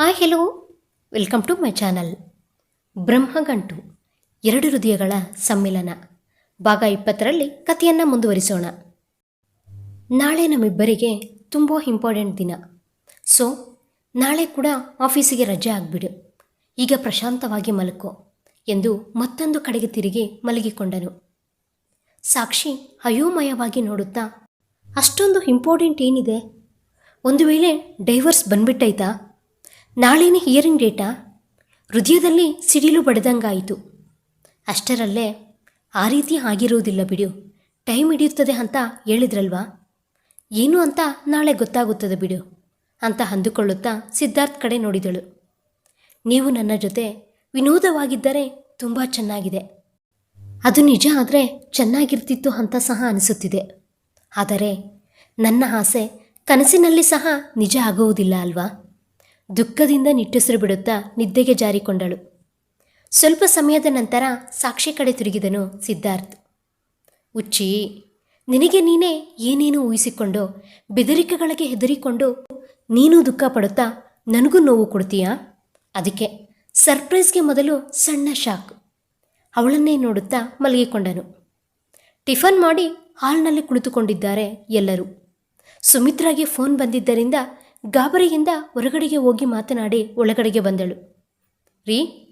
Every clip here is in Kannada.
Hi hello welcome to my channel Brahmagantu, ಎರಡು ಹೃದಯಗಳ ಸಮ್ಮಿಲನ. ಭಾಗ ಇಪ್ಪತ್ತರಲ್ಲಿ ಕಥೆಯನ್ನು ಮುಂದುವರಿಸೋಣ. ನಾಳೆ ನಮ್ಮಿಬ್ಬರಿಗೆ ತುಂಬ ಇಂಪಾರ್ಟೆಂಟ್ ದಿನ. ಸೊ ನಾಳೆ ಕೂಡ ಆಫೀಸಿಗೆ ರಜೆ ಆಗಿಬಿಡು. ಈಗ ಪ್ರಶಾಂತವಾಗಿ ಮಲಕೋ ಎಂದು ಮತ್ತೊಂದು ಕಡೆಗೆ ತಿರುಗಿ ಮಲಗಿಕೊಂಡನು. ಸಾಕ್ಷಿ ಅಯೋಮಯವಾಗಿ ನೋಡುತ್ತಾ, ಅಷ್ಟೊಂದು ಇಂಪಾರ್ಟೆಂಟ್ ಏನಿದೆ? ಒಂದು ವೇಳೆ ಡೈವರ್ಸ್ ಬಂದ್ಬಿಟ್ಟೈತಾ? ನಾಳೆನೇ ಹಿಯರಿಂಗ್ ಡೇಟಾ ಹೃದಯದಲ್ಲಿ ಸಿಡಿಲು ಬಡ್ದಂಗಾಯಿತು. ಅಷ್ಟರಲ್ಲೇ ಆ ರೀತಿ ಆಗಿರುವುದಿಲ್ಲ ಬಿಡು. ಟೈಮ್ ಹಿಡಿಯುತ್ತದೆ ಅಂತ ಹೇಳಿದ್ರಲ್ವಾ? ಏನು ಅಂತ ನಾಳೆ ಗೊತ್ತಾಗುತ್ತದೆ ಬಿಡು ಅಂತ ಅಂದುಕೊಳ್ಳುತ್ತಾ ಸಿದ್ಧಾರ್ಥ್ ಕಡೆ ನೋಡಿದಳು. ನೀವು ನನ್ನ ಜೊತೆ ವಿನೋದವಾಗಿದ್ದರೆ ತುಂಬ ಚೆನ್ನಾಗಿದೆ. ಅದು ನಿಜ ಆದರೆ ಚೆನ್ನಾಗಿರ್ತಿತ್ತು ಅಂತ ಸಹ ಅನಿಸುತ್ತಿದೆ. ಆದರೆ ನನ್ನ ಆಸೆ ಕನಸಿನಲ್ಲಿ ಸಹ ನಿಜ ಆಗುವುದಿಲ್ಲ ಅಲ್ವಾ? ದುಃಖದಿಂದ ನಿಟ್ಟುಸಿರು ಬಿಡುತ್ತಾ ನಿದ್ದೆಗೆ ಜಾರಿಕೊಂಡಳು. ಸ್ವಲ್ಪ ಸಮಯದ ನಂತರ ಸಾಕ್ಷಿ ಕಡೆ ತಿರುಗಿದನು ಸಿದ್ಧಾರ್ಥ್. ಉಚ್ಚಿ, ನಿನಗೆ ನೀನೇ ಏನೇನು ಊಹಿಸಿಕೊಂಡು, ಬೆದರಿಕೆಗಳಿಗೆ ಹೆದರಿಕೊಂಡು, ನೀನು ದುಃಖ ಪಡುತ್ತಾ ನನಗೂ ನೋವು ಕೊಡ್ತೀಯಾ? ಅದಕ್ಕೆ ಸರ್ಪ್ರೈಸ್ಗೆ ಮೊದಲು ಸಣ್ಣ ಶಾಕ್. ಅವಳನ್ನೇ ನೋಡುತ್ತಾ ಮಲಗಿಕೊಂಡನು. ಟಿಫನ್ ಮಾಡಿ ಹಾಲ್ನಲ್ಲಿ ಕುಳಿತುಕೊಂಡಿದ್ದಾರೆ ಎಲ್ಲರೂ. ಸುಮಿತ್ರಾಗೆ ಫೋನ್ ಬಂದಿದ್ದರಿಂದ ಗಾಬರಿಯಿಂದ ಹೊರಗಡೆಗೆ ಹೋಗಿ ಮಾತನಾಡಿ ಒಳಗಡೆಗೆ ಬಂದಳು. ರೀ,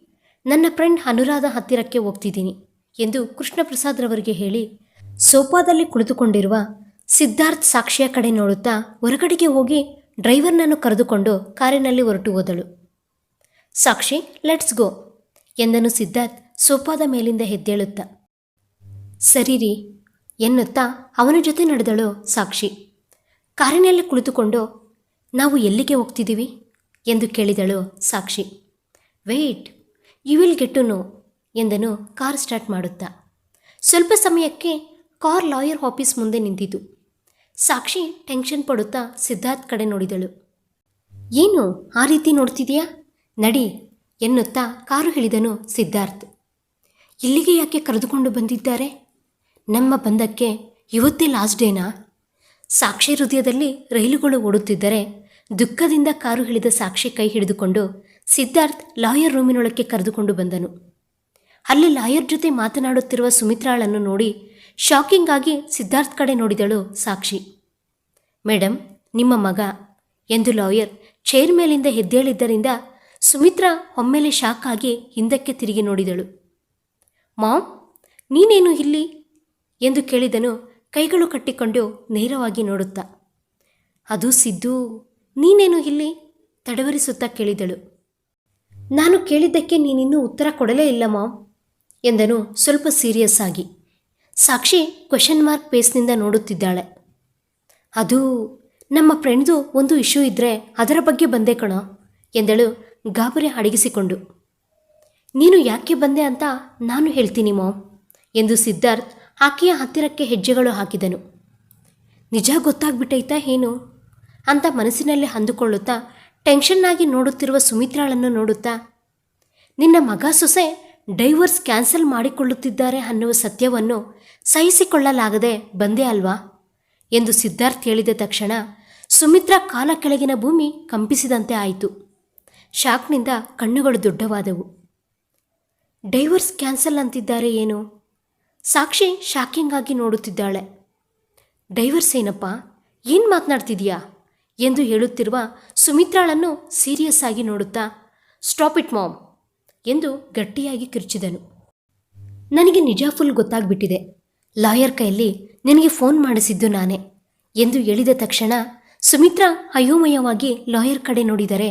ನನ್ನ ಫ್ರೆಂಡ್ ಅನುರಾಧ ಹತ್ತಿರಕ್ಕೆ ಹೋಗ್ತಿದ್ದೀನಿ ಎಂದು ಕೃಷ್ಣಪ್ರಸಾದ್ರವರಿಗೆ ಹೇಳಿ ಸೋಫಾದಲ್ಲಿ ಕುಳಿತುಕೊಂಡಿರುವ ಸಿದ್ಧಾರ್ಥ್ ಸಾಕ್ಷಿಯ ಕಡೆ ನೋಡುತ್ತಾ ಹೊರಗಡೆಗೆ ಹೋಗಿ ಡ್ರೈವರ್ನನ್ನು ಕರೆದುಕೊಂಡು ಕಾರಿನಲ್ಲಿ ಹೊರಟು ಹೋದಳು. ಸಾಕ್ಷಿ, ಲೆಟ್ಸ್ ಗೋ ಎಂದನು ಸಿದ್ಧಾರ್ಥ್ ಸೋಫಾದ ಮೇಲಿಂದ ಎದ್ದೇಳುತ್ತಾ. ಸರಿ ರೀ ಎನ್ನುತ್ತಾ ಅವನ ಜೊತೆ ನಡೆದಳು ಸಾಕ್ಷಿ. ಕಾರಿನಲ್ಲಿ ಕುಳಿತುಕೊಂಡು ನಾವು ಎಲ್ಲಿಗೆ ಹೋಗ್ತಿದ್ದೀವಿ? ಎಂದು ಕೇಳಿದಳು Sakshi. Wait you will get to know ಎಂದನು ಕಾರ್ ಸ್ಟಾರ್ಟ್ ಮಾಡುತ್ತಾ. ಸ್ವಲ್ಪ ಸಮಯಕ್ಕೆ ಕಾರ್ ಲಾಯರ್ ಆಫೀಸ್ ಮುಂದೆ ನಿಂತಿತು. ಸಾಕ್ಷಿ ಟೆನ್ಷನ್ ಪಡುತ್ತಾ ಸಿದ್ಧಾರ್ಥ್ ಕಡೆ ನೋಡಿದಳು. ಏನು, ಆ ರೀತಿ ನೋಡ್ತಿದೆಯಾ ನಡಿ ಎನ್ನುತ್ತಾ ಕಾರು ಹಿಡಿದನು ಸಿದ್ಧಾರ್ಥ್. ಇಲ್ಲಿಗೆ ಯಾಕೆ ಕರೆದುಕೊಂಡು ಬಂದಿದ್ದಾರೆ? ನಮ್ಮ ಬಂಧಕ್ಕೆ ಇವತ್ತೇ ಲಾಸ್ಟ್ ಡೇನಾ ಸಾಕ್ಷಿ ಹೃದಯದಲ್ಲಿ ರೈಲುಗಳು ಓಡುತ್ತಿದ್ದರೆ ದುಃಖದಿಂದ ಕಾರು ಹಿಡಿದ ಸಾಕ್ಷಿ ಕೈ ಹಿಡಿದುಕೊಂಡು ಸಿದ್ಧಾರ್ಥ್ ಲಾಯರ್ ರೂಮಿನೊಳಕ್ಕೆ ಕರೆದುಕೊಂಡು ಬಂದನು. ಅಲ್ಲಿ ಲಾಯರ್ ಜೊತೆ ಮಾತನಾಡುತ್ತಿರುವ ಸುಮಿತ್ರಾಳನ್ನು ನೋಡಿ ಶಾಕಿಂಗ್ ಆಗಿ ಸಿದ್ಧಾರ್ಥ್ ಕಡೆ ನೋಡಿದಳು ಸಾಕ್ಷಿ. ಮೇಡಮ್ ನಿಮ್ಮ ಮಗ, ಎಂದು ಲಾಯರ್ ಚೇರ್ ಮೇಲಿಂದ ಎದ್ದೇಳಿದ್ದರಿಂದ ಸುಮಿತ್ರಾ ಒಮ್ಮೆಲೆ ಶಾಕ್ ಆಗಿ ಹಿಂದಕ್ಕೆ ತಿರುಗಿ ನೋಡಿದಳು. ಮಾಮ್ ನೀನೇನು ಇಲ್ಲಿ? ಎಂದು ಕೇಳಿದನು ಕೈಗಳು ಕಟ್ಟಿಕೊಂಡು ನೇರವಾಗಿ ನೋಡುತ್ತಾ, ಅದು ಸಿದ್ದು, ನೀನೇನು ಇಲ್ಲಿ? ತಡವರಿಸುತ್ತಾ ಕೇಳಿದಳು. ನಾನು ಕೇಳಿದ್ದಕ್ಕೆ ನೀನಿನ್ನೂ ಉತ್ತರ ಕೊಡಲೇ ಇಲ್ಲ ಮಾಮ್ ಎಂದನು ಸ್ವಲ್ಪ ಸೀರಿಯಸ್ ಆಗಿ. ಸಾಕ್ಷಿ ಕ್ವೆಶನ್ ಮಾರ್ಕ್ ಪೇಸ್ನಿಂದ ನೋಡುತ್ತಿದ್ದಾಳೆ. ಅದು ನಮ್ಮ ಫ್ರೆಂಡ್ದು ಒಂದು ಇಶ್ಯೂ ಇದ್ದರೆ ಅದರ ಬಗ್ಗೆ ಬಂದೆ ಕಣೋ, ಎಂದಳು ಗಾಬರಿ ಅಡಗಿಸಿಕೊಂಡು. ನೀನು ಯಾಕೆ ಬಂದೆ ಅಂತ ನಾನು ಹೇಳ್ತೀನಿ ಮಾಮ್ ಎಂದು ಸಿದ್ಧಾರ್ಥ್ ಆಕೆಯ ಹತ್ತಿರಕ್ಕೆ ಹೆಜ್ಜೆಗಳು ಹಾಕಿದನು. ನಿಜ ಗೊತ್ತಾಗ್ಬಿಟ್ಟೈತಾ ಏನು? ಅಂತ ಮನಸ್ಸಿನಲ್ಲಿ ಅಂದುಕೊಳ್ಳುತ್ತಾ, ಟೆನ್ಷನ್ನಾಗಿ ನೋಡುತ್ತಿರುವ ಸುಮಿತ್ರಾಳನ್ನು ನೋಡುತ್ತಾ, ನಿನ್ನ ಮಗ ಸೊಸೆ ಡೈವರ್ಸ್ ಕ್ಯಾನ್ಸಲ್ ಮಾಡಿಕೊಳ್ಳುತ್ತಿದ್ದಾರೆ ಅನ್ನುವ ಸತ್ಯವನ್ನು ಸಹಿಸಿಕೊಳ್ಳಲಾಗದೆ ಬಂದೆ ಅಲ್ವಾ? ಎಂದು ಸಿದ್ಧಾರ್ಥ್ ಹೇಳಿದ ತಕ್ಷಣ ಸುಮಿತ್ರಾ ಕಾಲ ಕೆಳಗಿನ ಭೂಮಿ ಕಂಪಿಸಿದಂತೆ ಆಯಿತು. ಶಾಕ್ನಿಂದ ಕಣ್ಣುಗಳು ದೊಡ್ಡವಾದವು. ಡೈವರ್ಸ್ ಕ್ಯಾನ್ಸಲ್ ಅಂತಿದ್ದಾರೆ ಏನು? ಸಾಕ್ಷಿ ಶಾಕಿಂಗ್ ಆಗಿ ನೋಡುತ್ತಿದ್ದಾಳೆ. ಡೈವರ್ಸ್ ಏನಪ್ಪ ಏನು ಮಾತನಾಡ್ತಿದೀಯಾ? ಎಂದು ಹೇಳುತ್ತಿರುವ ಸುಮಿತ್ರಾಳನ್ನು ಸೀರಿಯಸ್ ಆಗಿ ನೋಡುತ್ತಾ, ಸ್ಟಾಪ್ ಇಟ್ ಮಾಮ್ ಎಂದು ಗಟ್ಟಿಯಾಗಿ ಕಿರ್ಚಿದನು. ನನಗೆ ನಿಜ ಫುಲ್ ಗೊತ್ತಾಗ್ಬಿಟ್ಟಿದೆ. ಲಾಯರ್ ಕೈಯಲ್ಲಿ ನಿನಗೆ ಫೋನ್ ಮಾಡಿಸಿದ್ದು ನಾನೇ ಎಂದು ಹೇಳಿದ ತಕ್ಷಣ ಸುಮಿತ್ರಾ ಅಯೋಮಯವಾಗಿ ಲಾಯರ್ ಕಡೆ ನೋಡಿದರೆ,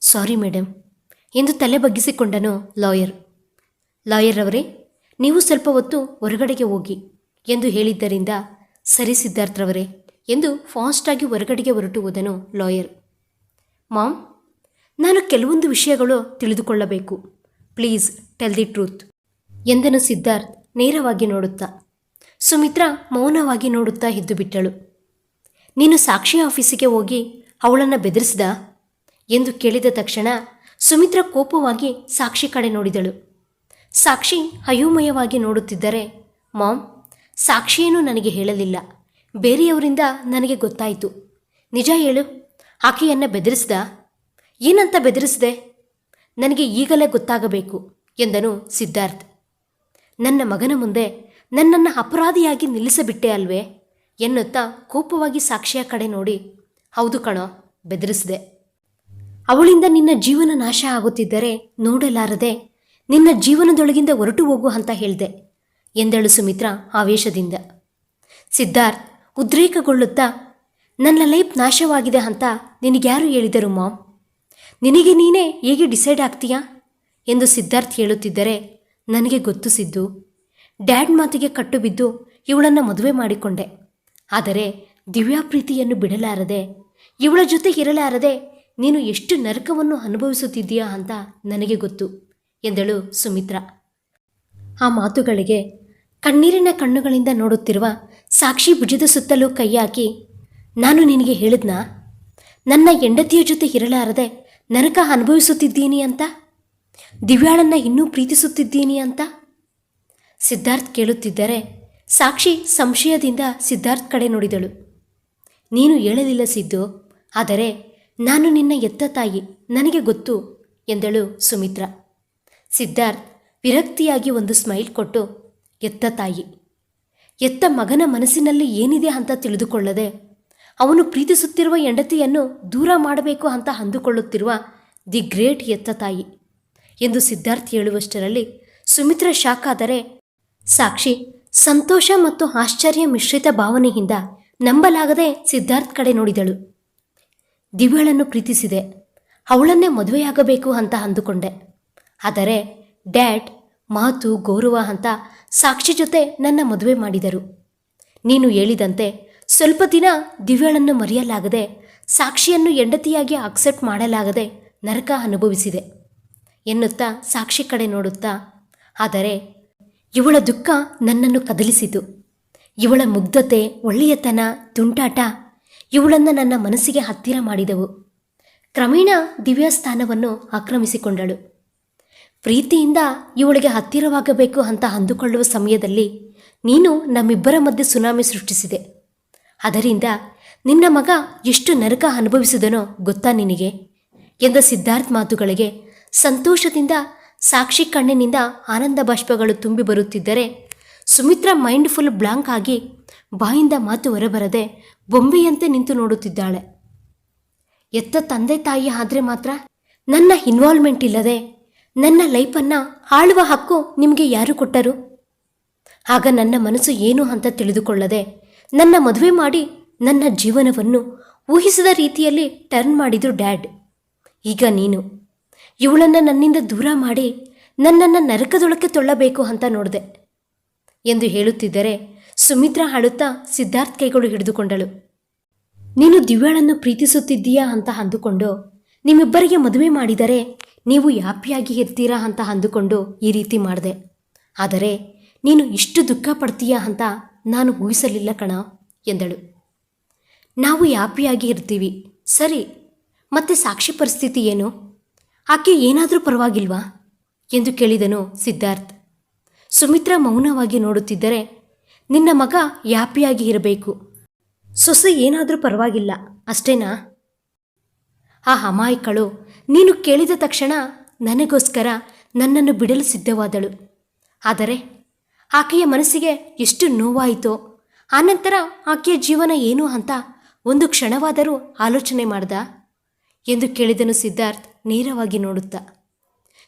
ಸಾರಿ ಮೇಡಮ್ ಎಂದು ತಲೆ ಬಗ್ಗಿಸಿಕೊಂಡನು ಲಾಯರ್. ಲಾಯರ್ ಅವರೇ ನೀವು ಸ್ವಲ್ಪ ಹೊತ್ತು ಹೊರಗಡೆಗೆ ಹೋಗಿ ಎಂದು ಹೇಳಿದ್ದರಿಂದ, ಸರಿ ಸಿದ್ಧಾರ್ಥ್ರವರೇ ಎಂದು ಫಾಸ್ಟಾಗಿ ಹೊರಗಡೆಗೆ ಹೊರಟು ಹೋದನು ಲಾಯರ್. ಮಾಮ್ ನಾನು ಕೆಲವೊಂದು ವಿಷಯಗಳು ತಿಳಿದುಕೊಳ್ಳಬೇಕು. ಪ್ಲೀಸ್ ಟೆಲ್ ದಿ ಟ್ರೂತ್ ಎಂದನು ಸಿದ್ಧಾರ್ಥ್ ನೇರವಾಗಿ ನೋಡುತ್ತಾ. ಸುಮಿತ್ರಾ ಮೌನವಾಗಿ ನೋಡುತ್ತಾ ಎದ್ದು ಬಿಟ್ಟಳು ನೀನು ಸಾಕ್ಷಿ ಆಫೀಸಿಗೆ ಹೋಗಿ ಅವಳನ್ನು ಬೆದರಿಸಿದ? ಎಂದು ಕೇಳಿದ ತಕ್ಷಣ ಸುಮಿತ್ರಾ ಕೋಪವಾಗಿ ಸಾಕ್ಷಿ ಕಡೆ ನೋಡಿದಳು. ಸಾಕ್ಷಿ ಅಯೋಮಯವಾಗಿ ನೋಡುತ್ತಿದ್ದರೆ, ಮಾಮ್, ಸಾಕ್ಷಿಯೇನು ನನಗೆ ಹೇಳಲಿಲ್ಲ. ಬೇರೆಯವರಿಂದ ನನಗೆ ಗೊತ್ತಾಯಿತು. ನಿಜ ಹೇಳು, ಆಕೆಯನ್ನು ಬೆದರಿಸ್ದ? ಏನಂತ ಬೆದರಿಸಿದೆ? ನನಗೆ ಈಗಲೇ ಗೊತ್ತಾಗಬೇಕು, ಎಂದನು ಸಿದ್ಧಾರ್ಥ್. ನನ್ನ ಮಗನ ಮುಂದೆ ನನ್ನನ್ನು ಅಪರಾಧಿಯಾಗಿ ನಿಲ್ಲಿಸಬಿಟ್ಟೆ ಅಲ್ವೇ? ಎನ್ನುತ್ತಾ ಕೋಪವಾಗಿ ಸಾಕ್ಷಿಯ ಕಡೆ ನೋಡಿ, ಹೌದು ಕಣೋ, ಬೆದರಿಸಿದೆ. ಅವಳಿಂದ ನಿನ್ನ ಜೀವನ ನಾಶ ಆಗುತ್ತಿದ್ದರೆ ನೋಡಲಾರದೆ ನಿನ್ನ ಜೀವನದೊಳಗಿಂದ ಹೊರಟು ಹೋಗು ಅಂತ ಹೇಳಿದೆ, ಎಂದಳು ಸುಮಿತ್ರಾ ಆವೇಶದಿಂದ. ಸಿದ್ಧಾರ್ಥ್, ಉದ್ರೇಕಗೊಳ್ಳುತ್ತಾ, ನನ್ನ ಲೈಫ್ ನಾಶವಾಗಿದೆ ಅಂತ ನಿನಗ್ಯಾರು ಹೇಳಿದರು ಮಾಮ್ ನಿನಗೆ ನೀನೇ ಹೇಗೆ ಡಿಸೈಡ್ ಆಗ್ತೀಯಾ? ಎಂದು ಸಿದ್ಧಾರ್ಥ್ ಹೇಳುತ್ತಿದ್ದರೆ, ನನಗೆ ಗೊತ್ತು ಸಿದ್ದು, ಡ್ಯಾಡ್ ಮಾತಿಗೆ ಕಟ್ಟು ಬಿದ್ದು ಇವಳನ್ನು ಮದುವೆ ಮಾಡಿಕೊಂಡೆ. ಆದರೆ ದಿವ್ಯಾ ಪ್ರೀತಿಯನ್ನು ಬಿಡಲಾರದೆ, ಇವಳ ಜೊತೆ ಇರಲಾರದೆ ನೀನು ಎಷ್ಟು ನರಕವನ್ನು ಅನುಭವಿಸುತ್ತಿದ್ದೀಯಾ ಅಂತ ನನಗೆ ಗೊತ್ತು. ಎಂದಳು ಸುಮಿತ್ರ. ಆ ಮಾತುಗಳಿಗೆ ಕಣ್ಣೀರಿನ ಕಣ್ಣುಗಳಿಂದ ನೋಡುತ್ತಿರುವ ಸಾಕ್ಷಿ ಭುಜದ ಸುತ್ತಲೂ ಕೈ ಹಾಕಿ ನಾನು ನಿನಗೆ ಹೇಳಿದ್ನಾ? ನನ್ನ ಹೆಂಡತಿಯ ಜೊತೆ ಇರಲಾರದೆ ನರಕ ಅನುಭವಿಸುತ್ತಿದ್ದೀನಿ ಅಂತ? ದಿವ್ಯಾಳನ್ನ ಇನ್ನೂ ಪ್ರೀತಿಸುತ್ತಿದ್ದೀನಿ ಅಂತ? ಸಿದ್ಧಾರ್ಥ್ ಕೇಳುತ್ತಿದ್ದರೆ ಸಾಕ್ಷಿ ಸಂಶಯದಿಂದ ಸಿದ್ಧಾರ್ಥ್ ಕಡೆ ನೋಡಿದಳು. ನೀನು ಹೇಳಲಿಲ್ಲ ಸಿದ್ದು, ಆದರೆ ನಾನು ನಿನ್ನ ಎತ್ತ ತಾಯಿ, ನನಗೆ ಗೊತ್ತು, ಎಂದಳು ಸುಮಿತ್ರಾ. ಸಿದ್ಧಾರ್ಥ್ ವಿರಕ್ತಿಯಾಗಿ ಒಂದು ಸ್ಮೈಲ್ ಕೊಟ್ಟು, ಎತ್ತ ತಾಯಿ, ಎತ್ತ ಮಗನ ಮನಸ್ಸಿನಲ್ಲಿ ಏನಿದೆ ಅಂತ ತಿಳಿದುಕೊಳ್ಳದೆ, ಅವನು ಪ್ರೀತಿಸುತ್ತಿರುವ ಹೆಂಡತಿಯನ್ನು ದೂರ ಮಾಡಬೇಕು ಅಂತ ಅಂದುಕೊಳ್ಳುತ್ತಿರುವ ದಿ ಗ್ರೇಟ್ ಎತ್ತ ತಾಯಿ ಎಂದು ಸಿದ್ಧಾರ್ಥ್ ಹೇಳುವಷ್ಟರಲ್ಲಿ ಸುಮಿತ್ರ ಶಾಕ್ ಆದರೆ ಸಾಕ್ಷಿ ಸಂತೋಷ ಮತ್ತು ಆಶ್ಚರ್ಯ ಮಿಶ್ರಿತ ಭಾವನೆಯಿಂದ ನಂಬಲಾಗದೆ ಸಿದ್ಧಾರ್ಥ್ ಕಡೆ ನೋಡಿದಳು. ದಿವ್ಯಳನ್ನು ಪ್ರೀತಿಸಿದೆ, ಅವಳನ್ನೇ ಮದುವೆಯಾಗಬೇಕು ಅಂತ ಅಂದುಕೊಂಡೆ. ಆದರೆ ಡ್ಯಾಡ್ ಮಾತು ಗೌರವ ಅಂತ ಸಾಕ್ಷಿ ಜೊತೆ ನನ್ನ ಮದುವೆ ಮಾಡಿದರು. ನೀನು ಹೇಳಿದಂತೆ ಸ್ವಲ್ಪ ದಿನ ದಿವ್ಯಳನ್ನು ಮರೆಯಲಾಗದೆ ಸಾಕ್ಷಿಯನ್ನು ಹೆಂಡತಿಯಾಗಿ ಅಕ್ಸೆಪ್ಟ್ ಮಾಡಲಾಗದೆ ನರಕ ಅನುಭವಿಸಿದೆ ಎನ್ನುತ್ತಾ ಸಾಕ್ಷಿ ಕಡೆ ನೋಡುತ್ತಾ, ಆದರೆ ಇವಳ ದುಃಖ ನನ್ನನ್ನು ಕದಲಿಸಿತು. ಇವಳ ಮುಗ್ಧತೆ, ಒಳ್ಳೆಯತನ, ತುಂಟಾಟ ಇವಳನ್ನು ನನ್ನ ಮನಸ್ಸಿಗೆ ಹತ್ತಿರ ಮಾಡಿದವು. ಕ್ರಮೇಣ ದಿವ್ಯ ಸ್ಥಾನವನ್ನು ಆಕ್ರಮಿಸಿಕೊಂಡಳು. ಪ್ರೀತಿಯಿಂದ ಇವಳಿಗೆ ಹತ್ತಿರವಾಗಬೇಕು ಅಂತ ಅಂದುಕೊಳ್ಳುವ ಸಮಯದಲ್ಲಿ ನೀನು ನಮ್ಮಿಬ್ಬರ ಮಧ್ಯೆ ಸುನಾಮಿ ಸೃಷ್ಟಿಸಿದೆ. ಅದರಿಂದ ನಿನ್ನ ಮಗ ಎಷ್ಟು ನರಕ ಅನುಭವಿಸಿದನೋ ಗೊತ್ತಾ ನಿನಗೆ? ಎಂದ ಸಿದ್ಧಾರ್ಥ್ ಮಾತುಗಳಿಗೆ ಸಂತೋಷದಿಂದ, ಸಾಕ್ಷಿ ಕಣ್ಣಿನಿಂದ ಆನಂದ ಬಾಷ್ಪಗಳು ತುಂಬಿ ಬರುತ್ತಿದ್ದರೆ ಸುಮಿತ್ರಾ ಮೈಂಡ್ ಫುಲ್ ಬ್ಲಾಂಕ್ ಆಗಿ ಬಾಯಿಂದ ಮಾತು ಹೊರಬರದೆ ಬೊಂಬೆಯಂತೆ ನಿಂತು ನೋಡುತ್ತಿದ್ದಾಳೆ. ಎತ್ತ ತಂದೆ ತಾಯಿ ಆದರೆ ಮಾತ್ರ ನನ್ನ ಇನ್ವಾಲ್ವ್ಮೆಂಟ್ ಇಲ್ಲದೆ ನನ್ನ ಲೈಫನ್ನು ಆಳುವ ಹಕ್ಕು ನಿಮಗೆ ಯಾರು ಕೊಟ್ಟರು? ಆಗ ನನ್ನ ಮನಸ್ಸು ಏನು ಅಂತ ತಿಳಿದುಕೊಳ್ಳದೆ ನನ್ನ ಮದುವೆ ಮಾಡಿ ನನ್ನ ಜೀವನವನ್ನು ಊಹಿಸಿದ ರೀತಿಯಲ್ಲಿ ಟರ್ನ್ ಮಾಡಿದ್ರು ಡ್ಯಾಡ್ ಈಗ ನೀನು. ಇವಳನ್ನು ನನ್ನಿಂದ ದೂರ ಮಾಡಿ ನನ್ನನ್ನು ನರಕದೊಳಕ್ಕೆ ತೊಳ್ಳಬೇಕು ಅಂತ ನೋಡಿದೆ. ಎಂದು ಹೇಳುತ್ತಿದ್ದರೆ ಸುಮಿತ್ರಾ ಅಳುತ್ತಾ ಸಿದ್ಧಾರ್ಥ್ ಕೈಗಳು ಹಿಡಿದುಕೊಂಡಳು. ನೀನು ದಿವ್ಯಾಳನ್ನು ಪ್ರೀತಿಸುತ್ತಿದ್ದೀಯಾ ಅಂತ ಅಂದುಕೊಂಡು ನಿಮ್ಮಿಬ್ಬರಿಗೆ ಮದುವೆ ಮಾಡಿದರೆ ನೀವು ಯಾಪಿಯಾಗಿ ಇರ್ತೀರಾ ಅಂತ ಅಂದುಕೊಂಡು ಈ ರೀತಿ ಮಾಡಿದೆ. ಆದರೆ, ನೀನು ಇಷ್ಟು ದುಃಖ ಪಡ್ತೀಯಾ ಅಂತ ನಾನು ಊಹಿಸಲಿಲ್ಲ ಕಣ, ಎಂದಳು. ನಾವು ಯಾಪಿಯಾಗಿ ಇರ್ತೀವಿ, ಸರಿ, ಮತ್ತೆ ಸಾಕ್ಷಿ ಪರಿಸ್ಥಿತಿ ಏನು? ಆಕೆ ಏನಾದರೂ ಪರವಾಗಿಲ್ವಾ? ಎಂದು ಕೇಳಿದನು ಸಿದ್ಧಾರ್ಥ್. ಸುಮಿತ್ರಾ ಮೌನವಾಗಿ ನೋಡುತ್ತಿದ್ದರೆ, ನಿನ್ನ ಮಗ ಯಾಪಿಯಾಗಿ ಇರಬೇಕು. ಸೊಸೆ ಏನಾದರೂ ಪರವಾಗಿಲ್ಲ, ಅಷ್ಟೇನಾ? ಆ ಅಮಾಯಕಳು, ನೀನು ಕೇಳಿದ ತಕ್ಷಣ ನನಗೋಸ್ಕರ ನನ್ನನ್ನು ಬಿಡಲು ಸಿದ್ಧವಾದಳು. ಆದರೆ ಆಕೆಯ ಮನಸ್ಸಿಗೆ ಎಷ್ಟು ನೋವಾಯಿತೋ ಆನಂತರ ಆಕೆಯ ಜೀವನ ಏನು ಅಂತ ಒಂದು ಕ್ಷಣವಾದರೂ ಆಲೋಚನೆ ಮಾಡ್ದ ಎಂದು ಕೇಳಿದನು ಸಿದ್ಧಾರ್ಥ್ ನೇರವಾಗಿ ನೋಡುತ್ತಾ.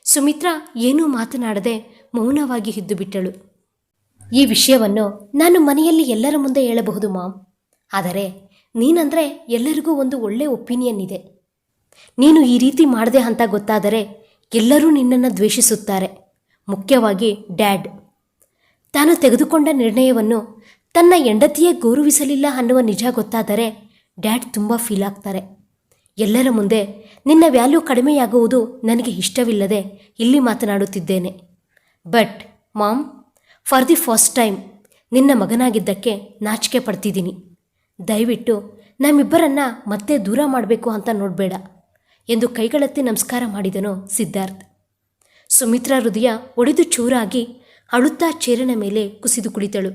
ಸುಮಿತ್ರಾ ಏನೂ ಮಾತನಾಡದೆ ಮೌನವಾಗಿ ಇದ್ದು ಬಿಟ್ಟಳು ಈ ವಿಷಯವನ್ನು ನಾನು ಮನೆಯಲ್ಲಿ ಎಲ್ಲರ ಮುಂದೆ ಹೇಳಬಹುದು ಮಾಮ್ ಆದರೆ ನೀನಂದರೆ ಎಲ್ಲರಿಗೂ ಒಂದು ಒಳ್ಳೆ ಒಪಿನಿಯನ್ ಇದೆ. ನೀನು ಈ ರೀತಿ ಮಾಡಿದೆ ಅಂತ ಗೊತ್ತಾದರೆ ಎಲ್ಲರೂ ನಿನ್ನನ್ನು ದ್ವೇಷಿಸುತ್ತಾರೆ. ಮುಖ್ಯವಾಗಿ ಡ್ಯಾಡ್. ತಾನು ತೆಗೆದುಕೊಂಡ ನಿರ್ಣಯವನ್ನು ತನ್ನ ಹೆಂಡತಿಯೇ ಗೌರವಿಸಲಿಲ್ಲ ಅನ್ನುವ ನಿಜ ಗೊತ್ತಾದರೆ ಡ್ಯಾಡ್ ತುಂಬ ಫೀಲ್ ಆಗ್ತಾರೆ. ಎಲ್ಲರ ಮುಂದೆ ನಿನ್ನ ವ್ಯಾಲ್ಯೂ ಕಡಿಮೆಯಾಗುವುದು ನನಗೆ ಇಷ್ಟವಿಲ್ಲದೆ ಇಲ್ಲಿ ಮಾತನಾಡುತ್ತಿದ್ದೇನೆ. But, mom, for the first time ನಿನ್ನ ಮಗನಾಗಿದ್ದಕ್ಕೆ ನಾಚಿಕೆ ಪಡ್ತಿದ್ದೀನಿ. ದಯವಿಟ್ಟು ನಮ್ಮಿಬ್ಬರನ್ನು ಮತ್ತೆ ದೂರ ಮಾಡಬೇಕು ಅಂತ ನೋಡಬೇಡ. ಎಂದು ಕೈಗಳತ್ತಿ ನಮಸ್ಕಾರ ಮಾಡಿದನು ಸಿದ್ಧಾರ್ಥ್. ಸುಮಿತ್ರಾ ಹೃದಯ ಒಡೆದು ಚೂರಾಗಿ ಅಳುತ್ತಾ ಚೇರಿನ ಮೇಲೆ ಕುಸಿದು ಕುಳಿತಳು.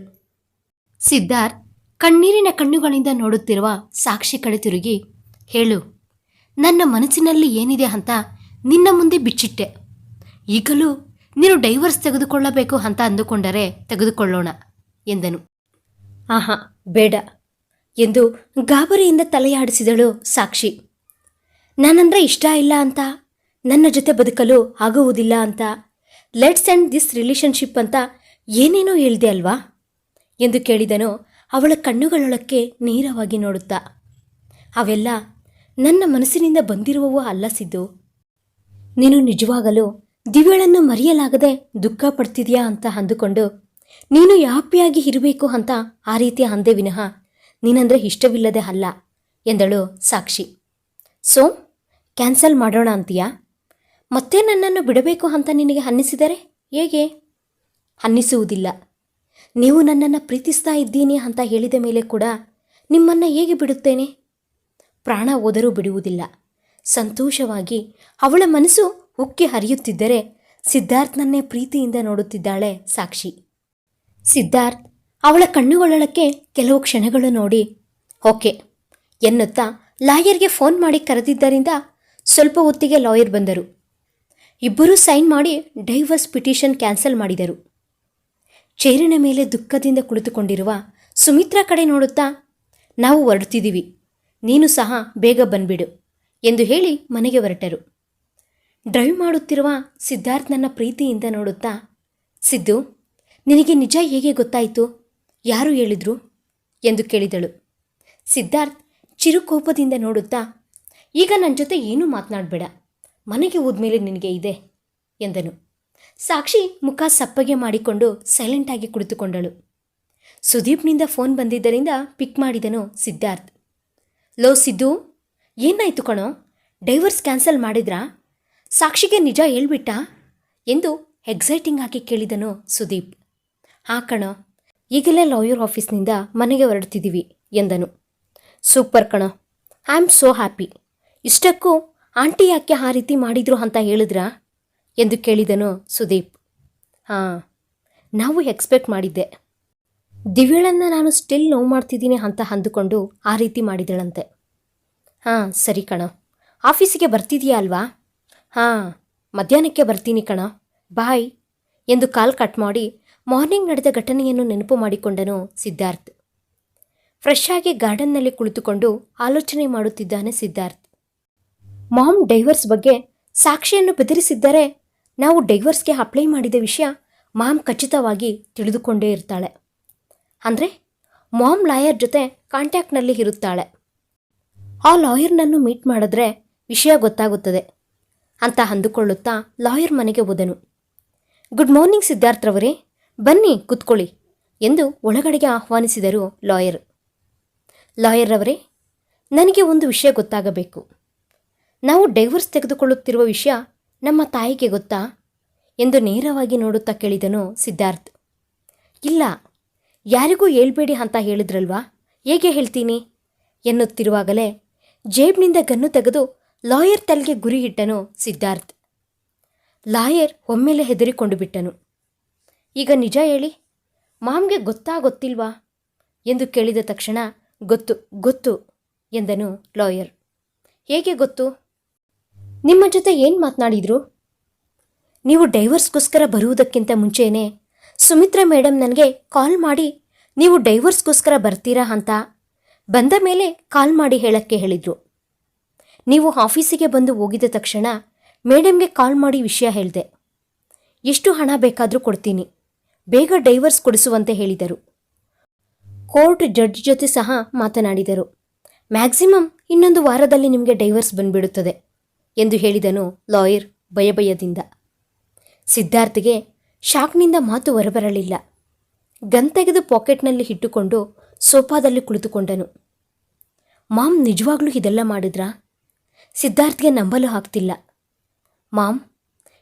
ಸಿದ್ಧಾರ್ಥ್ ಕಣ್ಣೀರಿನ ಕಣ್ಣುಗಳಿಂದ ನೋಡುತ್ತಿರುವ ಸಾಕ್ಷಿ ಕಡೆ ತಿರುಗಿ ಹೇಳು, ನನ್ನ ಮನಸ್ಸಿನಲ್ಲಿ ಏನಿದೆ ಅಂತ ನಿನ್ನ ಮುಂದೆ ಬಿಚ್ಚಿಟ್ಟೆ. ಈಗಲೂ ನೀನು ಡೈವರ್ಸ್ ತೆಗೆದುಕೊಳ್ಳಬೇಕು ಅಂತ ಅಂದುಕೊಂಡರೆ ತೆಗೆದುಕೊಳ್ಳೋಣ, ಎಂದನು. ಆಹಾ, ಬೇಡ, ಎಂದು ಗಾಬರಿಯಿಂದ ತಲೆಯಾಡಿಸಿದಳು ಸಾಕ್ಷಿ. ನಾನಂದ್ರೆ ಇಷ್ಟ ಇಲ್ಲ ಅಂತ, ನನ್ನ ಜೊತೆ ಬದುಕಲು ಆಗುವುದಿಲ್ಲ ಅಂತ ಲೆಟ್ಸ್ ಎಂಡ್ ದಿಸ್ ರಿಲೇಷನ್ಶಿಪ್ ಅಂತ ಏನೇನೋ ಹೇಳಿದೆ ಅಲ್ವಾ? ಎಂದು ಕೇಳಿದನು ಅವಳ ಕಣ್ಣುಗಳೊಳಕ್ಕೆ ನೇರವಾಗಿ ನೋಡುತ್ತಾ. ಅವೆಲ್ಲ ನನ್ನ ಮನಸ್ಸಿನಿಂದ ಬಂದಿರುವವು ಅಲ್ಲ ಸಿದ್ದು. ನೀನು ನಿಜವಾಗಲೂ ದಿವ್ಯಳನ್ನು ಮರೆಯಲಾಗದೆ ದುಃಖ ಪಡ್ತಿದೆಯಾ ಅಂತ ಅಂದುಕೊಂಡು, ನೀನು ಯಾಪಿಯಾಗಿ ಇರಬೇಕು ಅಂತ ಆ ರೀತಿ ಅಂದೆ ವಿನಃ, ನೀನಂದ್ರೆ ಇಷ್ಟವಿಲ್ಲದೆ ಅಲ್ಲ ಎಂದಳು ಸಾಕ್ಷಿ. ಸೊ ಕ್ಯಾನ್ಸಲ್ ಮಾಡೋಣ ಅಂತೀಯಾ? ಮತ್ತೆ ನನ್ನನ್ನು ಬಿಡಬೇಕು ಅಂತ ನಿನಗೆ ಅನ್ನಿಸಿದರೆ ಹೇಗೆ? ಅನ್ನಿಸುವುದಿಲ್ಲ. ನೀವು ನನ್ನನ್ನು ಪ್ರೀತಿಸ್ತಾ ಇದ್ದೀನಿ ಅಂತ ಹೇಳಿದ ಮೇಲೆ ಕೂಡ ನಿಮ್ಮನ್ನು ಹೇಗೆ ಬಿಡುತ್ತೇನೆ? ಪ್ರಾಣ ಹೋದರೂ ಬಿಡುವುದಿಲ್ಲ. ಸಂತೋಷವಾಗಿ ಅವಳ ಮನಸ್ಸು ಉಕ್ಕಿ ಹರಿಯುತ್ತಿದ್ದರೆ ಸಿದ್ಧಾರ್ಥನನ್ನೇ ಪ್ರೀತಿಯಿಂದ ನೋಡುತ್ತಿದ್ದಾಳೆ ಸಾಕ್ಷಿ. ಸಿದ್ಧಾರ್ಥ್, ಅವಳ ಕಣ್ಣುಗಳೊಳಕ್ಕೆ ಕೆಲವು ಕ್ಷಣಗಳು ನೋಡಿ, ಓಕೆ ಎನ್ನುತ್ತಾ ಲಾಯರ್ಗೆ ಫೋನ್ ಮಾಡಿ ಕರೆದಿದ್ದರಿಂದ ಸ್ವಲ್ಪ ಹೊತ್ತಿಗೆ ಲಾಯರ್ ಬಂದರು. ಇಬ್ಬರೂ ಸೈನ್ ಮಾಡಿ ಡೈವರ್ಸ್ ಪಿಟಿಷನ್ ಕ್ಯಾನ್ಸಲ್ ಮಾಡಿದರು. ಚೇರಿನ ಮೇಲೆ ದುಃಖದಿಂದ ಕುಳಿತುಕೊಂಡಿರುವ ಸುಮಿತ್ರಾ ಕಡೆ ನೋಡುತ್ತಾ, ನಾವು ಹೊರಡ್ತಿದ್ದೀವಿ. ನೀನು ಸಹ ಬೇಗ ಬಂದ್ಬಿಡು, ಎಂದು ಹೇಳಿ ಮನೆಗೆ ಹೊರಟರು. ಡ್ರೈವ್ ಮಾಡುತ್ತಿರುವ ಸಿದ್ಧಾರ್ಥ್ ನನ್ನ ಪ್ರೀತಿಯಿಂದ ನೋಡುತ್ತಾ, ಸಿದ್ದು, ನಿನಗೆ ನಿಜ ಹೇಗೆ ಗೊತ್ತಾಯಿತು? ಯಾರು ಹೇಳಿದ್ರು? ಎಂದು ಕೇಳಿದಳು. ಸಿದ್ಧಾರ್ಥ್ ಚಿರುಕೋಪದಿಂದ ನೋಡುತ್ತಾ ಈಗ ನನ್ನ ಜೊತೆ ಏನೂ ಮಾತನಾಡಬೇಡ. ಮನೆಗೆ ಹೋದ್ಮೇಲೆ ನಿನಗೆ ಇದೆ, ಎಂದನು. ಸಾಕ್ಷಿ ಮುಖ ಸಪ್ಪಗೆ ಮಾಡಿಕೊಂಡು ಸೈಲೆಂಟಾಗಿ ಕುಳಿತುಕೊಂಡಳು. ಸುದೀಪ್ನಿಂದ ಫೋನ್ ಬಂದಿದ್ದರಿಂದ ಪಿಕ್ ಮಾಡಿದನು ಸಿದ್ಧಾರ್ಥ್. ಲೋ ಸಿದ್ದು, ಏನಾಯ್ತು ಕಣೋ? ಡೈವರ್ಸ್ ಕ್ಯಾನ್ಸಲ್ ಮಾಡಿದ್ರಾ? ಸಾಕ್ಷಿಗೆ ನಿಜ ಹೇಳ್ಬಿಟ್ಟ? ಎಂದು ಎಕ್ಸೈಟಿಂಗ್ ಆಗಿ ಕೇಳಿದನು ಸುದೀಪ್. ಹಾ ಕಣೋ, ಈಗಲೇ ಲಾಯರ್ ಆಫೀಸ್ನಿಂದ ಮನೆಗೆ ಹೊರಡ್ತಿದ್ದೀವಿ, ಎಂದನು. ಸೂಪರ್ ಕಣೋ ಐ ಆಮ್ ಸೋ ಹ್ಯಾಪಿ ಇಷ್ಟಕ್ಕೂ ಆಂಟಿ ಯಾಕೆ ಆ ರೀತಿ ಮಾಡಿದ್ರು ಅಂತ ಹೇಳಿದ್ರಾ? ಎಂದು ಕೇಳಿದನು ಸುದೀಪ್. ಹಾಂ, ನಾವು ಎಕ್ಸ್ಪೆಕ್ಟ್ ಮಾಡಿದ್ದೆ. ದಿವ್ಯಳನ್ನು ನಾನು ಸ್ಟಿಲ್ ನೋವು ಮಾಡ್ತಿದ್ದೀನಿ ಅಂತ ಅಂದುಕೊಂಡು ಆ ರೀತಿ ಮಾಡಿದಳಂತೆ. ಹಾಂ, ಸರಿ ಕಣ. ಆಫೀಸಿಗೆ ಬರ್ತಿದೀಯಾ ಅಲ್ವಾ? ಹಾಂ, ಮಧ್ಯಾಹ್ನಕ್ಕೆ ಬರ್ತೀನಿ ಕಣ. ಬಾಯ್ ಎಂದು ಕಾಲ್ ಕಟ್ ಮಾಡಿ ಮಾರ್ನಿಂಗ್ ನಡೆದ ಘಟನೆಯನ್ನು ನೆನಪು ಮಾಡಿಕೊಂಡನು ಸಿದ್ಧಾರ್ಥ್. ಫ್ರೆಶ್ ಆಗಿ ಗಾರ್ಡನ್ನಲ್ಲಿ ಕುಳಿತುಕೊಂಡು ಆಲೋಚನೆ ಮಾಡುತ್ತಿದ್ದಾನೆ ಸಿದ್ಧಾರ್ಥ್. ಮಾಮ್ ಡೈವರ್ಸ್ ಬಗ್ಗೆ ಸಾಕ್ಷಿಯನ್ನು ಬೆದರಿಸಿದ್ದರೆ ನಾವು ಡೈವರ್ಸ್ಗೆ ಅಪ್ಲೈ ಮಾಡಿದ ವಿಷಯ ಮಾಮ್ ಖಚಿತವಾಗಿ ತಿಳಿದುಕೊಂಡೇ ಇರ್ತಾಳೆ. ಅಂದರೆ ಮಾಮ್ ಲಾಯರ್ ಜೊತೆ ಕಾಂಟ್ಯಾಕ್ಟ್ನಲ್ಲಿ ಇರುತ್ತಾಳೆ. ಆ ಲಾಯರ್ನನ್ನು ಮೀಟ್ ಮಾಡಿದ್ರೆ ವಿಷಯ ಗೊತ್ತಾಗುತ್ತದೆ ಅಂತ ಅಂದುಕೊಳ್ಳುತ್ತಾ ಲಾಯರ್ ಮನೆಗೆ ಹೋದನು. ಗುಡ್ ಮಾರ್ನಿಂಗ್ ಸಿದ್ಧಾರ್ಥ್ರವರೇ ಬನ್ನಿ ಕೂತ್ಕೊಳ್ಳಿ ಎಂದು ಒಳಗಡೆಗೆ ಆಹ್ವಾನಿಸಿದರು ಲಾಯರ್ ಲಾಯರ್ ಅವರೇ ನನಗೆ ಒಂದು ವಿಷಯ ಗೊತ್ತಾಗಬೇಕು. ನಾವು ಡೈವರ್ಸ್ ತೆಗೆದುಕೊಳ್ಳುತ್ತಿರುವ ವಿಷಯ ನಮ್ಮ ತಾಯಿಗೆ ಗೊತ್ತಾ? ಎಂದು ನೇರವಾಗಿ ನೋಡುತ್ತಾ ಕೇಳಿದನು ಸಿದ್ಧಾರ್ಥ್. ಇಲ್ಲ, ಯಾರಿಗೂ ಹೇಳ್ಬೇಡಿ ಅಂತ ಹೇಳಿದ್ರಲ್ವಾ? ಹೇಗೆ ಹೇಳ್ತೀನಿ? ಎನ್ನುತ್ತಿರುವಾಗಲೇ ಜೇಬ್ನಿಂದ ಗನ್ನು ತೆಗೆದು ಲಾಯರ್ ತಲೆಗೆ ಗುರಿ ಇಟ್ಟನು ಸಿದ್ಧಾರ್ಥ್. ಲಾಯರ್ ಒಮ್ಮೆಲೆ ಹೆದರಿಕೊಂಡು ಬಿಟ್ಟನು. ಈಗ ನಿಜ ಹೇಳಿ, ಮಾಮ್ಗೆ ಗೊತ್ತಾ ಗೊತ್ತಿಲ್ವಾ? ಎಂದು ಕೇಳಿದ ತಕ್ಷಣ, ಗೊತ್ತು ಗೊತ್ತು ಎಂದನು ಲಾಯರ್. ಹೇಗೆ ಗೊತ್ತು? ನಿಮ್ಮ ಜೊತೆ ಏನು ಮಾತನಾಡಿದ್ರು? ನೀವು ಡೈವರ್ಸ್ಗೋಸ್ಕರ ಬರುವುದಕ್ಕಿಂತ ಮುಂಚೆಯೇ ಸುಮಿತ್ರಾ ಮೇಡಮ್ ನನಗೆ ಕಾಲ್ ಮಾಡಿ, ನೀವು ಡೈವರ್ಸ್ಗೋಸ್ಕರ ಬರ್ತೀರಾ ಅಂತ ಬಂದ ಮೇಲೆ ಕಾಲ್ ಮಾಡಿ ಹೇಳಕ್ಕೆ ಹೇಳಿದರು. ನೀವು ಆಫೀಸಿಗೆ ಬಂದು ಹೋಗಿದ ತಕ್ಷಣ ಮೇಡಮ್ಗೆ ಕಾಲ್ ಮಾಡಿ ವಿಷಯ ಹೇಳಿದೆ. ಎಷ್ಟು ಹಣ ಬೇಕಾದರೂ ಕೊಡ್ತೀನಿ, ಬೇಗ ಡೈವರ್ಸ್ ಕೊಡಿಸುವಂತೆ ಹೇಳಿದರು. ಕೋರ್ಟ್ ಜಡ್ಜ್ ಜೊತೆ ಸಹ ಮಾತನಾಡಿದರು. ಮ್ಯಾಕ್ಸಿಮಮ್ ಇನ್ನೊಂದು ವಾರದಲ್ಲಿ ನಿಮಗೆ ಡೈವರ್ಸ್ ಬಂದ್ಬಿಡುತ್ತದೆ. ಎಂದು ಹೇಳಿದನು ಲಾಯರ್ ಭಯಭಯದಿಂದ. ಸಿದ್ಧಾರ್ಥಿಗೆ ಶಾಕ್ನಿಂದ ಮಾತು ಹೊರಬರಲಿಲ್ಲ. ಗನ್ ತೆಗೆದು ಪಾಕೆಟ್ನಲ್ಲಿ ಇಟ್ಟುಕೊಂಡು ಸೋಫಾದಲ್ಲಿ ಕುಳಿತುಕೊಂಡನು. ಮಾಮ್, ನಿಜವಾಗ್ಲೂ ಇದೆಲ್ಲ ಮಾಡಿದ್ರಾ? ಸಿದ್ಧಾರ್ಥ್ಗೆ ನಂಬಲು ಆಗ್ತಿಲ್ಲ. ಮಾಮ್,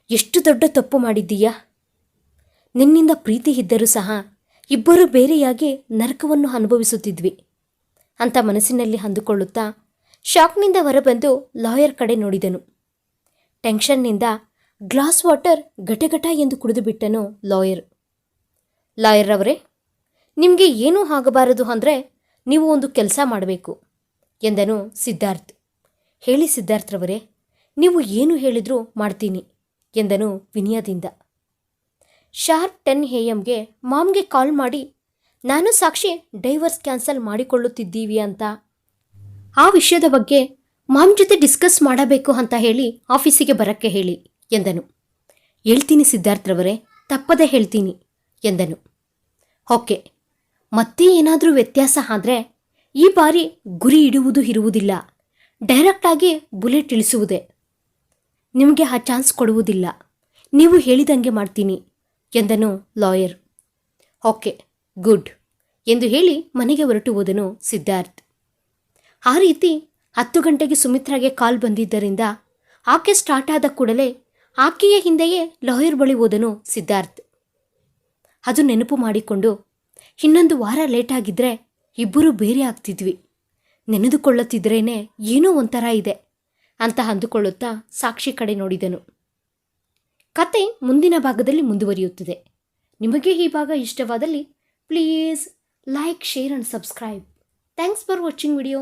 ಎಷ್ಟು ದೊಡ್ಡ ತಪ್ಪು ಮಾಡಿದ್ದೀಯಾ? ನಿನ್ನಿಂದ ಪ್ರೀತಿ ಇದ್ದರೂ ಸಹ ಇಬ್ಬರು ಬೇರೆಯಾಗಿ ನರಕವನ್ನು ಅನುಭವಿಸುತ್ತಿದ್ವಿ. ಅಂತ ಮನಸ್ಸಿನಲ್ಲಿ ಅಂದುಕೊಳ್ಳುತ್ತಾ ಶಾಕ್ನಿಂದ ಹೊರಬಂದು ಲಾಯರ್ ಕಡೆ ನೋಡಿದನು. ಟೆನ್ಷನ್ನಿಂದ ಗ್ಲಾಸ್ ವಾಟರ್ ಘಟಘಟ ಎಂದು ಕುಡಿದು ಬಿಟ್ಟನು ಲಾಯರ್. ಲಾಯರ್ ಅವರೇ ನಿಮಗೆ ಏನೂ ಆಗಬಾರದು ಅಂದರೆ ನೀವು ಒಂದು ಕೆಲಸ ಮಾಡಬೇಕು ಎಂದನು ಸಿದ್ಧಾರ್ಥ್. ಹೇಳಿ ಸಿದ್ಧಾರ್ಥ್ರವರೇ ನೀವು ಏನು ಹೇಳಿದರೂ ಮಾಡ್ತೀನಿ ಎಂದನು ವಿನಯದಿಂದ. ಶಾರ್ಪ್ ಟೆನ್ ಎ ಎಮ್ಗೆ ಮಾಮ್ಗೆ ಕಾಲ್ ಮಾಡಿ, ನಾನು ಸಾಕ್ಷಿ ಡೈವರ್ಸ್ ಕ್ಯಾನ್ಸಲ್ ಮಾಡಿಕೊಳ್ಳುತ್ತಿದ್ದೀವಿ ಅಂತ ಆ ವಿಷಯದ ಬಗ್ಗೆ ಮಾಮ್ ಜೊತೆ ಡಿಸ್ಕಸ್ ಮಾಡಬೇಕು ಅಂತ ಹೇಳಿ ಆಫೀಸಿಗೆ ಬರಕ್ಕೆ ಹೇಳಿ ಎಂದನು. ಹೇಳ್ತೀನಿ ಸಿದ್ಧಾರ್ಥರವರೇ ತಪ್ಪದೆ ಹೇಳ್ತೀನಿ ಎಂದನು. ಓಕೆ, ಮತ್ತೆ ಏನಾದರೂ ವ್ಯತ್ಯಾಸ ಆದರೆ ಈ ಬಾರಿ ಗುರಿ ಇಡುವುದು ಇರುವುದಿಲ್ಲ. ಡೈರೆಕ್ಟಾಗಿ ಬುಲೆಟ್ ಇಳಿಸುವುದೇ. ನಿಮಗೆ ಆ ಚಾನ್ಸ್ ಕೊಡುವುದಿಲ್ಲ. ನೀವು ಹೇಳಿದಂಗೆ ಮಾಡ್ತೀನಿ ಎಂದನು ಲಾಯರ್. ಓಕೆ, ಗುಡ್ ಎಂದು ಹೇಳಿ ಮನೆಗೆ ಹೊರಟು ಹೋದನು ಸಿದ್ಧಾರ್ಥ್. ಆ ರೀತಿ ಹತ್ತು ಗಂಟೆಗೆ ಸುಮಿತ್ರಾಗೆ ಕಾಲ್ ಬಂದಿದ್ದರಿಂದ ಆಕೆ ಸ್ಟಾರ್ಟ್ ಆದ ಕೂಡಲೇ ಆಕೆಯ ಹಿಂದೆಯೇ ಲಾಯರ್ ಬಳಿ ಹೋದನು ಸಿದ್ಧಾರ್ಥ್. ಅದು ನೆನಪು ಮಾಡಿಕೊಂಡು ಇನ್ನೊಂದು ವಾರ ಲೇಟ್ ಆಗಿದ್ರೆ ಇಬ್ಬರೂ ಬೇರೆ ಆಗ್ತಿದ್ವಿ. ನೆನೆದುಕೊಳ್ಳುತ್ತಿದ್ರೇನೆ ಏನೋ ಒಂಥರ ಇದೆ ಅಂತ ಅಂದುಕೊಳ್ಳುತ್ತಾ ಸಾಕ್ಷಿ ಕಡೆ ನೋಡಿದನು. ಕತೆ ಮುಂದಿನ ಭಾಗದಲ್ಲಿ ಮುಂದುವರಿಯುತ್ತದೆ. ನಿಮಗೆ ಈ ಭಾಗ ಇಷ್ಟವಾದಲ್ಲಿ please like, share and subscribe. Thanks for watching video.